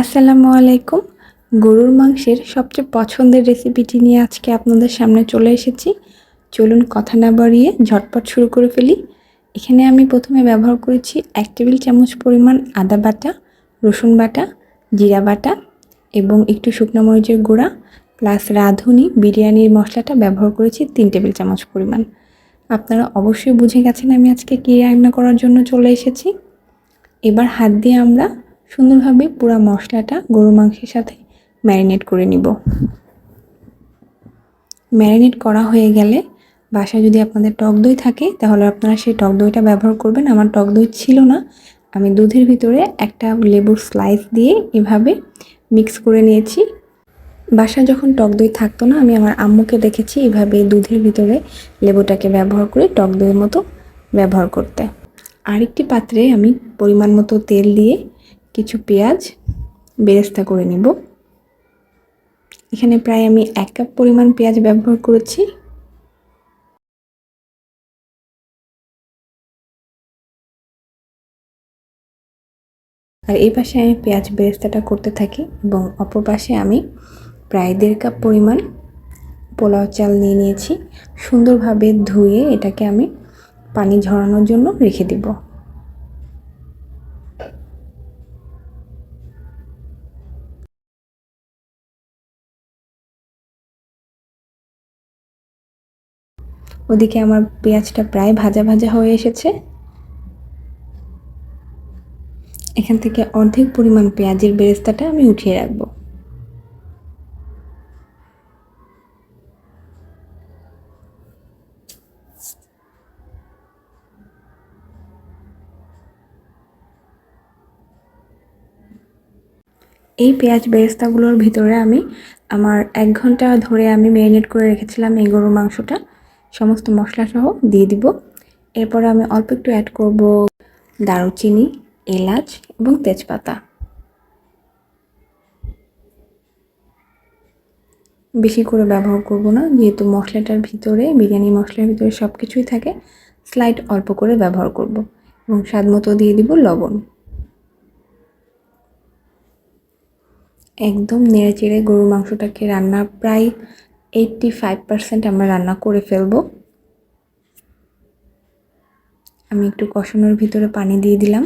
আসসালামু আলাইকুম। গরুর মাংসের সবচেয়ে পছন্দের রেসিপিটি নিয়ে আজকে আপনাদের সামনে চলে এসেছি। চলুন কথা না বাড়িয়ে ঝটপট শুরু করে ফেলি। এখানে আমি প্রথমে ব্যবহার করেছি এক টেবিল চামচ পরিমাণ আদা বাটা, রসুন বাটা, জিরা বাটা এবং একটু শুকনো মরিচের গুঁড়া প্লাস রাঁধুনি, বিরিয়ানির মশলাটা ব্যবহার করেছি তিন টেবিল চামচ পরিমাণ। আপনারা অবশ্যই বুঝে গেছেন আমি আজকে কী রান্না করার জন্য চলে এসেছি। এবার হাত দিয়ে আমরা সুন্দরভাবে পুরো মশলাটা গরু মাংসের সাথে ম্যারিনেট করে নিব। ম্যারিনেট করা হয়ে গেলে বাসায় যদি আপনাদের টক দই থাকে, তাহলে আপনারা সেই টক দইটা ব্যবহার করবেন। আমার টক দই ছিল না। আমি দুধের ভিতরে একটা লেবুর স্লাইস দিয়ে এভাবে মিক্স করে নিয়েছি। বাসায় যখন টক দই থাকতো না, আমি আমার আম্মুকে দেখেছি এভাবে দুধের ভিতরে লেবুটাকে ব্যবহার করে টক দইয়ের মতো ব্যবহার করতে। আরেকটি পাত্রে আমি পরিমাণ মতো তেল দিয়ে কিছু পেঁয়াজ বেরেস্তা করে নিব। এখানে প্রায় আমি এক কাপ পরিমাণ পেঁয়াজ ব্যবহার করেছি। আর এই পাশে আমি পেঁয়াজ বেরেস্তাটা করতে থাকি এবং অপর পাশে আমি প্রায় দেড় কাপ পরিমাণ পোলাও চাল নিয়ে নিয়েছি। সুন্দরভাবে ধুয়ে এটাকে আমি পানি ঝরানোর জন্য রেখে দিব। ওদিকে আমার পেঁয়াজটা প্রায় ভাজা ভাজা হয়ে এসেছে। এখান থেকে অর্ধেক পরিমাণ পেঁয়াজের বেরেস্তাটা আমি উঠিয়ে রাখব। এই পেঁয়াজ বেরেস্তাগুলোর ভিতরে আমি আমার এক ঘণ্টা ধরে আমি ম্যারিনেট করে রেখেছিলাম এই গরুর মাংসটা। সমস্ত মশলা সহ দিয়ে দিব। এরপর আমি অল্প একটু অ্যাড করব দারুচিনি, এলাচ এবং তেজপাতা। বেশি করে ব্যবহার করব না, যেহেতু মশলাটার ভিতরে, বিরিয়ানি মশলার ভিতরে সব কিছুই থাকে স্লাইড অল্প করে ব্যবহার করব এবং স্বাদ মতো দিয়ে দিব লবণ। একদম নেড়ে চেড়ে গরুর মাংসটাকে রান্না প্রায় এইটটি ফাইভ পারসেন্ট আমরা রান্না করে ফেলব। আমি একটু কষানোর ভিতরে পানি দিয়ে দিলাম।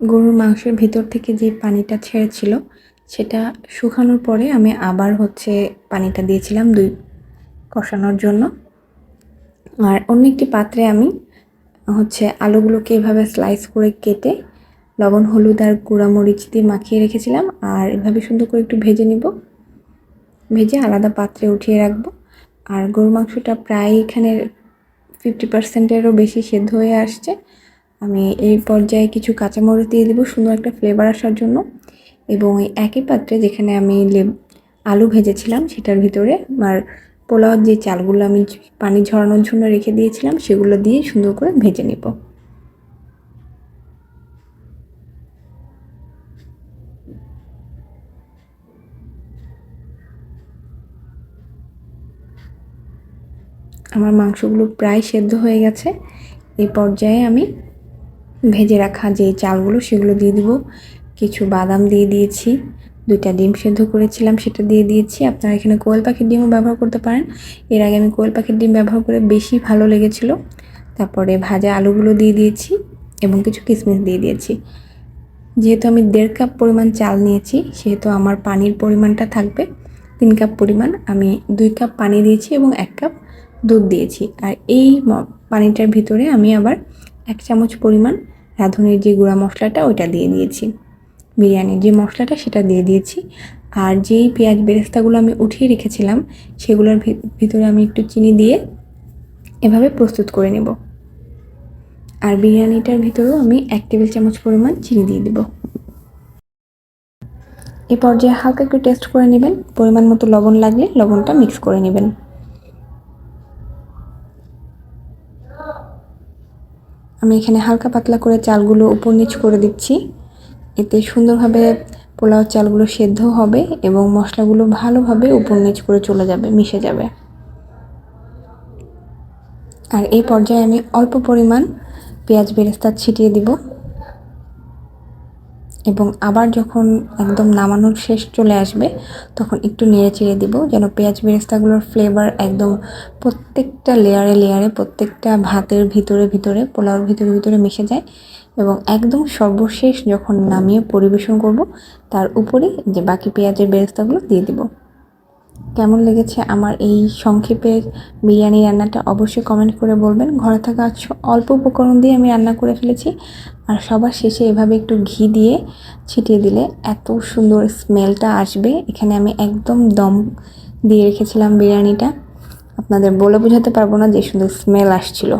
গরুর মাংসের ভিতর থেকে যে পানিটা ছেড়েছিল, সেটা শুকানোর পরে আমি আবার হচ্ছে পানিটা দিয়েছিলাম দুই কষানোর জন্য। আর অন্য একটি পাত্রে আমি হচ্ছে আলুগুলোকে এভাবে স্লাইস করে কেটে লবণ, হলুদ আর গুঁড়া মরিচ দিয়ে মাখিয়ে রেখেছিলাম। আর এভাবে সুন্দর করে একটু ভেজে নিব। ভেজে আলাদা পাত্রে উঠিয়ে রাখব। আর গরু মাংসটা প্রায় এখানে ফিফটি পার্সেন্টেরও বেশি সেদ্ধ হয়ে আসছে। আমি এই পর্যায়ে কিছু কাঁচামরিচ দিয়ে দেবো, সুন্দর একটা ফ্লেভার আসার জন্য। এবং একই পাত্রে যেখানে আমি আলু ভেজেছিলাম, সেটার ভিতরে। আর পোলাওয়ার যে চালগুলো আমি পানি ঝরানোর জন্য রেখে দিয়েছিলাম, সেগুলো দিয়ে সুন্দর করে ভেজে নেব। আমার মাংসগুলো প্রায় সেদ্ধ হয়ে গেছে। এই পর্যায়ে আমি ভেজে রাখা যে চালগুলো, সেগুলো দিয়ে দিব। কিছু বাদাম দিয়ে দিয়েছি। দুইটা ডিম সেদ্ধ করেছিলাম, সেটা দিয়ে দিয়েছি। আপনারা এখানে কোয়েল পাখির ডিমও ব্যবহার করতে পারেন। এর আগে আমি কোয়েল পাখির ডিম ব্যবহার করে বেশি ভালো লেগেছিল। তারপরে ভাজা আলুগুলো দিয়ে দিয়েছি এবং কিছু কিশমিশ দিয়ে দিয়েছি। যেহেতু আমি দেড় কাপ পরিমাণ চাল নিয়েছি, সেহেতু আমার পানির পরিমাণটা থাকবে। তিন কাপ পরিমাণ আমি দুই কাপ পানি দিয়েছি এবং এক কাপ দুধ দিয়েছি। আর এই পানিটার ভিতরে আমি আবার এক চামচ পরিমাণ রাঁধুনির যে গুঁড়া মশলাটা, ওইটা দিয়ে দিয়েছি। বিরিয়ানির যে মশলাটা সেটা দিয়ে দিয়েছি। আর যেই পেঁয়াজ বেরেস্তাগুলো আমি উঠিয়ে রেখেছিলাম, সেগুলোর ভিতরে আমি একটু চিনি দিয়ে এভাবে প্রস্তুত করে নেব। আর বিরিয়ানিটার ভিতরেও আমি এক টেবিল চামচ পরিমাণ চিনি দিয়ে দেব। এ পর্যায়ে হালকা একটু টেস্ট করে নেবেন। পরিমাণ মতো লবণ লাগলে লবণটা মিক্স করে নেবেন। আমি এখানে হালকা পাতলা করে চালগুলো উপর নিচ করে দিচ্ছি। এতে সুন্দরভাবে পোলাও চালগুলো সেদ্ধ হবে এবং মশলাগুলো ভালোভাবে উপর নিচ করে চলে যাবে, মিশে যাবে। আর এই পর্যায়ে আমি অল্প পরিমাণ পেঁয়াজ বেরেস্তা ছিটিয়ে দিব। এবং আবার যখন একদম নামানোর শেষ চলে আসবে, তখন একটু নেড়ে চেড়ে দিব যেন পেঁয়াজ বেরেস্তাগুলোর ফ্লেভার একদম প্রত্যেকটা লেয়ারে লেয়ারে প্রত্যেকটা ভাতের ভিতরে ভিতরে, পোলাওর ভিতরে ভিতরে মিশে যায় এবং একদম সর্বশেষ যখন নামিয়ে পরিবেশন করব, তার উপরে যে বাকি পেঁয়াজের বেরেস্তাগুলো দিয়ে দিব। কেমন লেগেছে আমার এই সংক্ষেপে বিরিয়ানি রান্নাটা অবশ্যই কমেন্ট করে বলবেন। ঘরে থাকা অল্প উপকরণ দিয়ে আমি রান্না করে ফেলেছি। আর সবার শেষে এভাবে একটু ঘি দিয়ে ছিটিয়ে দিলে এত সুন্দর স্মেলটা আসবে। এখানে আমি একদম দম দিয়ে রেখেছিলাম বিরিয়ানিটা। আপনাদের বলে বোঝাতে পারব না যে সুন্দর স্মেল আসছিল।